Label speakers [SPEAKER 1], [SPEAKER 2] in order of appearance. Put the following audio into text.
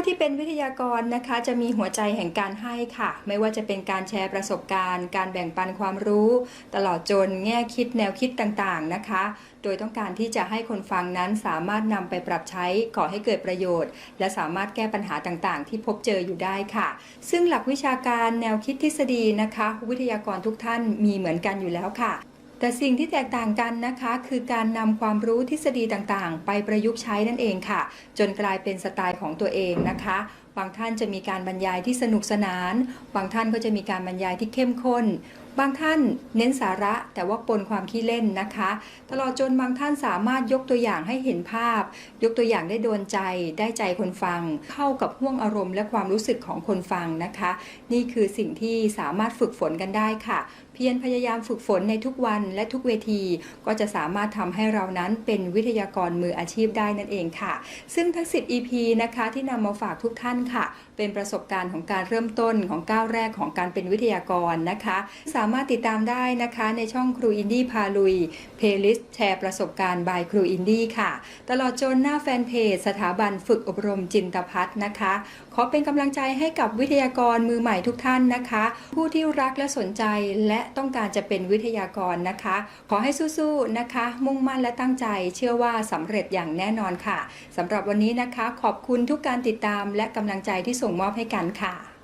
[SPEAKER 1] ผู้ที่เป็นวิทยากรนะคะ จะมีหัวใจแห่งการให้ค่ะ ไม่ว่าจะเป็นการแชร์ประสบการณ์ การแบ่งปันความรู้ ตลอดจนแง่คิดแนวคิดต่างๆนะคะ โดยต้องการที่จะให้คนฟังนั้นสามารถนำไปปรับใช้ก่อให้เกิดประโยชน์ และสามารถแก้ปัญหาต่างๆ ที่พบเจออยู่ได้ค่ะ ซึ่งหลักวิชาการแนวคิดทฤษฎีนะคะ วิทยากรทุกท่านมีเหมือนกันอยู่แล้วค่ะ แต่สิ่งที่แตกต่างกันนะคะ คือการนำความรู้ทฤษฎีต่างๆ ไปประยุกต์ใช้นั่นเองค่ะ จนกลายเป็นสไตล์ของตัวเองนะคะบางท่านจะมีการบรรยายที่สนุกสนาน บางท่านก็จะมีการบรรยายที่เข้มข้น บางท่านเน้นสาระแต่ว่าปนความขี้เล่นนะคะ ตลอดจนบางท่านสามารถยกตัวอย่างให้เห็นภาพ ยกตัวอย่างได้โดนใจ ได้ใจคนฟัง เข้ากับห่วงอารมณ์และความรู้สึกของคนฟังนะคะ นี่คือสิ่งที่สามารถฝึกฝนกันได้ค่ะ เพียรพยายามฝึกฝนในทุกวันและทุกเวที ก็จะสามารถทำให้เรานั้นเป็นวิทยากรมืออาชีพได้นั่นเองค่ะ ซึ่งทั้ง 10 EP นะคะที่นำมาฝากทุกท่านค่ะ เป็นประสบการณ์ของการเริ่มต้นของก้าวแรกของการเป็นวิทยากรนะคะสามารถติดตามได้นะคะ ในช่องครูอินดี้พาลุย เพลย์ลิสต์แชร์ประสบการณ์บายครูอินดี้ค่ะ ตลอดจนหน้าแฟนเพจสถาบันฝึกอบรมจินตพัฒน์นะคะ ขอเป็นกำลังใจให้กับวิทยากรมือใหม่ทุกท่านนะคะ ผู้ที่รักและสนใจและต้องการจะเป็นวิทยากรนะคะ ขอให้สู้ๆนะคะ มุ่งมั่นและตั้งใจ เชื่อว่าสำเร็จอย่างแน่นอนค่ะสำหรับวันนี้นะคะ ขอบคุณทุกการติดตามและกำลังใจที่ส่งมอบให้กันค่ะ